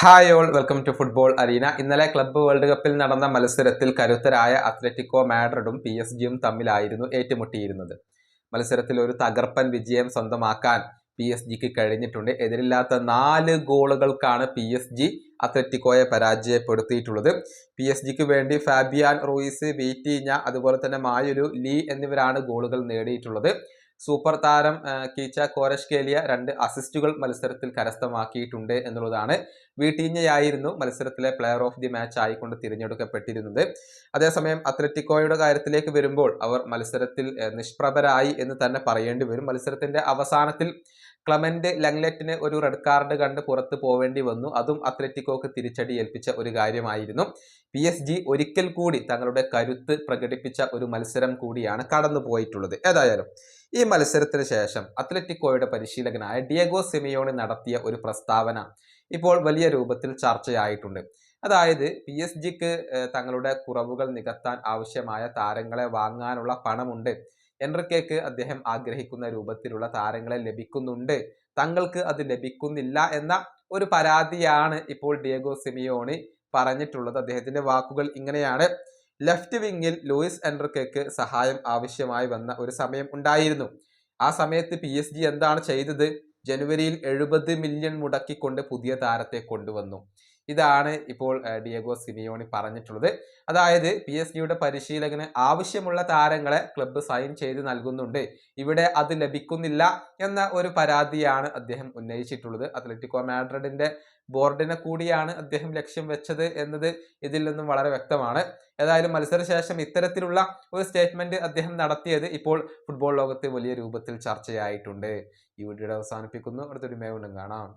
Hi all welcome to football arena ഇന്നലെ club world കപ്പിൽ നടന്ന മത്സരത്തിൽ കരുത്തരായ അത്ലറ്റിക്കോ മാഡ്രിഡും പി എസ് ജിയും തമ്മിലായിരുന്നു ഏറ്റുമുട്ടിയിരുന്നത്. മത്സരത്തിൽ ഒരു തകർപ്പൻ വിജയം സ്വന്തമാക്കാൻ പി എസ് ജിക്ക് കഴിഞ്ഞിട്ടുണ്ട്. എതിരില്ലാത്ത നാല് ഗോളുകൾക്കാണ് പി എസ് ജി അത്ലറ്റിക്കോയെ പരാജയപ്പെടുത്തിയിട്ടുള്ളത്. പി എസ് ജിക്ക് വേണ്ടി ഫാബിയാൻ റോയിസ് വീറ്റീഞ്ഞ അതുപോലെ തന്നെ മായുരു ലീ എന്നിവരാണ് ഗോളുകൾ നേടിയിട്ടുള്ളത്. സൂപ്പർ താരം കീച്ച കോരഷ്കേലിയ രണ്ട് അസിസ്റ്റുകൾ മത്സരത്തിൽ കരസ്ഥമാക്കിയിട്ടുണ്ട് എന്നുള്ളതാണ്. വീട്ടീഞ്ഞയായിരുന്നു മത്സരത്തിലെ പ്ലെയർ ഓഫ് ദി മാച്ച് ആയിക്കൊണ്ട് തിരഞ്ഞെടുക്കപ്പെട്ടിരുന്നത്. അതേസമയം അത്ലറ്റിക്കോയുടെ കാര്യത്തിലേക്ക് വരുമ്പോൾ അവർ മത്സരത്തിൽ നിഷ്പ്രഭരായി എന്ന് തന്നെ പറയേണ്ടി വരും. മത്സരത്തിന്റെ അവസാനത്തിൽ ക്ലമന്റ് ലങ്ലെറ്റിന് ഒരു റെഡ് കാർഡ് കണ്ട് പുറത്ത് പോവേണ്ടി വന്നു. അതും അത്ലറ്റിക്കോക്ക് തിരിച്ചടി ഏൽപ്പിച്ച ഒരു കാര്യമായിരുന്നു. പി എസ് ജി ഒരിക്കൽ കൂടി തങ്ങളുടെ കരുത്ത് പ്രകടിപ്പിച്ച ഒരു മത്സരം കൂടിയാണ് കടന്നു പോയിട്ടുള്ളത്. ഏതായാലും ഈ മത്സരത്തിന് ശേഷം അത്ലറ്റിക്കോയുടെ പരിശീലകനായ ഡിയഗോ സെമിയോണി നടത്തിയ ഒരു പ്രസ്താവന ഇപ്പോൾ വലിയ രൂപത്തിൽ ചർച്ചയായിട്ടുണ്ട്. അതായത് പി എസ് ജിക്ക് തങ്ങളുടെ കുറവുകൾ നികത്താൻ ആവശ്യമായ താരങ്ങളെ വാങ്ങാനുള്ള പണമുണ്ട്. എൻറിക്കയ്ക്ക് അദ്ദേഹം ആഗ്രഹിക്കുന്ന രൂപത്തിലുള്ള താരങ്ങളെ ലഭിക്കുന്നുണ്ട്. തങ്ങൾക്ക് അത് ലഭിക്കുന്നില്ല എന്ന ഒരു പരാതിയാണ് ഇപ്പോൾ ഡിയഗോ സിമിയോണി പറഞ്ഞിട്ടുള്ളത്. അദ്ദേഹത്തിന്റെ വാക്കുകൾ ഇങ്ങനെയാണ്. ലെഫ്റ്റ് വിങ്ങിൽ ലൂയിസ് എൻറക്കേക്ക് സഹായം ആവശ്യമായി വന്ന ഒരു സമയം ഉണ്ടായിരുന്നു. ആ സമയത്ത് പി എസ് ജി എന്താണ് ചെയ്തത്? ജനുവരിയിൽ എഴുപത് മില്യൺ മുടക്കിക്കൊണ്ട് പുതിയ താരത്തെ കൊണ്ടുവന്നു. ഇതാണ് ഇപ്പോൾ ഡിയഗോ സിമിയോണി പറഞ്ഞിട്ടുള്ളത്. അതായത് പി എസ് ജിയുടെ പരിശീലകന് ആവശ്യമുള്ള താരങ്ങളെ ക്ലബ്ബ് സൈൻ ചെയ്ത് നൽകുന്നുണ്ട്. ഇവിടെ അത് ലഭിക്കുന്നില്ല എന്ന ഒരു പരാതിയാണ് അദ്ദേഹം ഉന്നയിച്ചിട്ടുള്ളത്. അത്ലറ്റിക്കോ മാഡ്രിഡിന്റെ ബോർഡിനെ കൂടിയാണ് അദ്ദേഹം ലക്ഷ്യം വെച്ചത് എന്നത് ഇതിൽ നിന്നും വളരെ വ്യക്തമാണ്. ഏതായാലും മത്സരശേഷം ഇത്തരത്തിലുള്ള ഒരു സ്റ്റേറ്റ്മെന്റ് അദ്ദേഹം നടത്തിയത് ഇപ്പോൾ ഫുട്ബോൾ ലോകത്ത് വലിയ രൂപത്തിൽ ചർച്ചയായിട്ടുണ്ട്. ഈ വീഡിയോ അവസാനിപ്പിക്കുന്നു. അടുത്തൊരു മേവുണ്ടും കാണാം.